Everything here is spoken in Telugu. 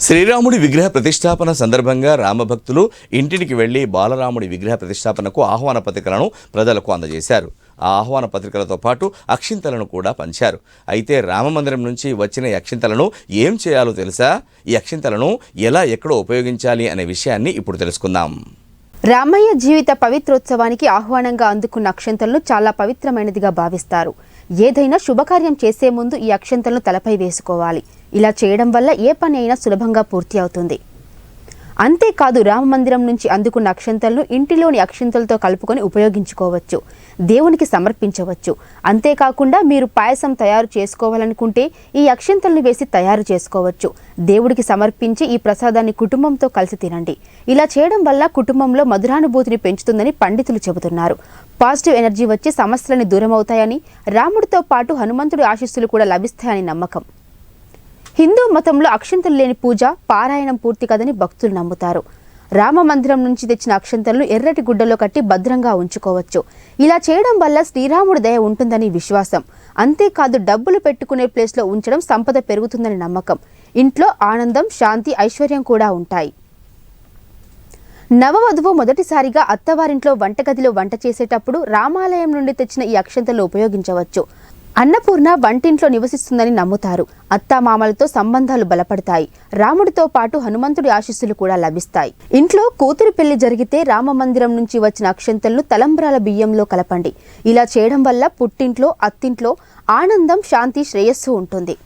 శ్రీరాముడి విగ్రహ ప్రతిష్టాపన సందర్భంగా రామభక్తులు ఇంటికి వెళ్ళి బాలరాముడి విగ్రహ ప్రతిష్టాపనకు ఆహ్వాన పత్రికలను ప్రజలకు అందజేశారు. ఆ ఆహ్వాన పత్రికలతో పాటు అక్షింతలను కూడా పంచారు. అయితే రామమందిరం నుంచి వచ్చిన ఈ అక్షింతలను ఏం చేయాలో తెలుసా? ఈ అక్షింతలను ఎలా ఎక్కడ ఉపయోగించాలి అనే విషయాన్ని ఇప్పుడు తెలుసుకుందాం. రామయ్య జీవిత పవిత్రోత్సవానికి ఆహ్వానంగా అందుకున్న అక్షంతలను చాలా పవిత్రమైనదిగా భావిస్తారు. ఏదైనా శుభకార్యం చేసే ముందు ఈ అక్షంతలను తలపై వేసుకోవాలి. ఇలా చేయడం వల్ల ఏ పని అయినా సులభంగా పూర్తి అవుతుంది. అంతేకాదు రామ మందిరం నుంచి అందుకున్న అక్షంతలను ఇంటిలోని అక్షంతలతో కలుపుకొని ఉపయోగించుకోవచ్చు దేవునికి సమర్పించవచ్చు. అంతేకాకుండా మీరు పాయసం తయారు చేసుకోవాలనుకుంటే ఈ అక్షంతలను వేసి తయారు చేసుకోవచ్చు. దేవుడికి సమర్పించి ఈ ప్రసాదాన్ని కుటుంబంతో కలిసి తినండి. ఇలా చేయడం వల్ల కుటుంబంలో మధురానుభూతిని పెంచుతుందని పండితులు చెబుతున్నారు. పాజిటివ్ ఎనర్జీ వచ్చి సమస్యలని దూరం అవుతాయని రాముడితో పాటు హనుమంతుడి ఆశీస్సులు కూడా లభిస్తాయని నమ్మకం. హిందూ మతంలో అక్షంతలు లేని పూజ పారాయణం పూర్తి కదని భక్తులు నమ్ముతారు. రామ మందిరం నుంచి తెచ్చిన అక్షంతలను ఎర్రటి గుడ్డలో కట్టి భద్రంగా ఉంచుకోవచ్చు. ఇలా చేయడం వల్ల శ్రీరాముడి దయ ఉంటుందని విశ్వాసం. అంతేకాదు డబ్బులు పెట్టుకునే ప్లేస్లో ఉంచడం సంపద పెరుగుతుందని నమ్మకం. ఇంట్లో ఆనందం శాంతి ఐశ్వర్యం కూడా ఉంటాయి. నవవధువు మొదటిసారిగా అత్తవారింట్లో వంటగదిలో వంట చేసేటప్పుడు రామాలయం నుండి తెచ్చిన ఈ అక్షంతలు ఉపయోగించవచ్చు. అన్నపూర్ణ వంటింట్లో నివసిస్తుందని నమ్ముతారు. అత్తామామలతో సంబంధాలు బలపడతాయి. రాముడితో పాటు హనుమంతుడి ఆశీస్సులు కూడా లభిస్తాయి. ఇంట్లో కూతురు పెళ్ళి జరిగితే రామ మందిరం నుంచి వచ్చిన అక్షంతలను తలంబ్రాల బియ్యంలో కలపండి. ఇలా చేయడం వల్ల పుట్టింట్లో అత్తింట్లో ఆనందం శాంతి శ్రేయస్సు ఉంటుంది.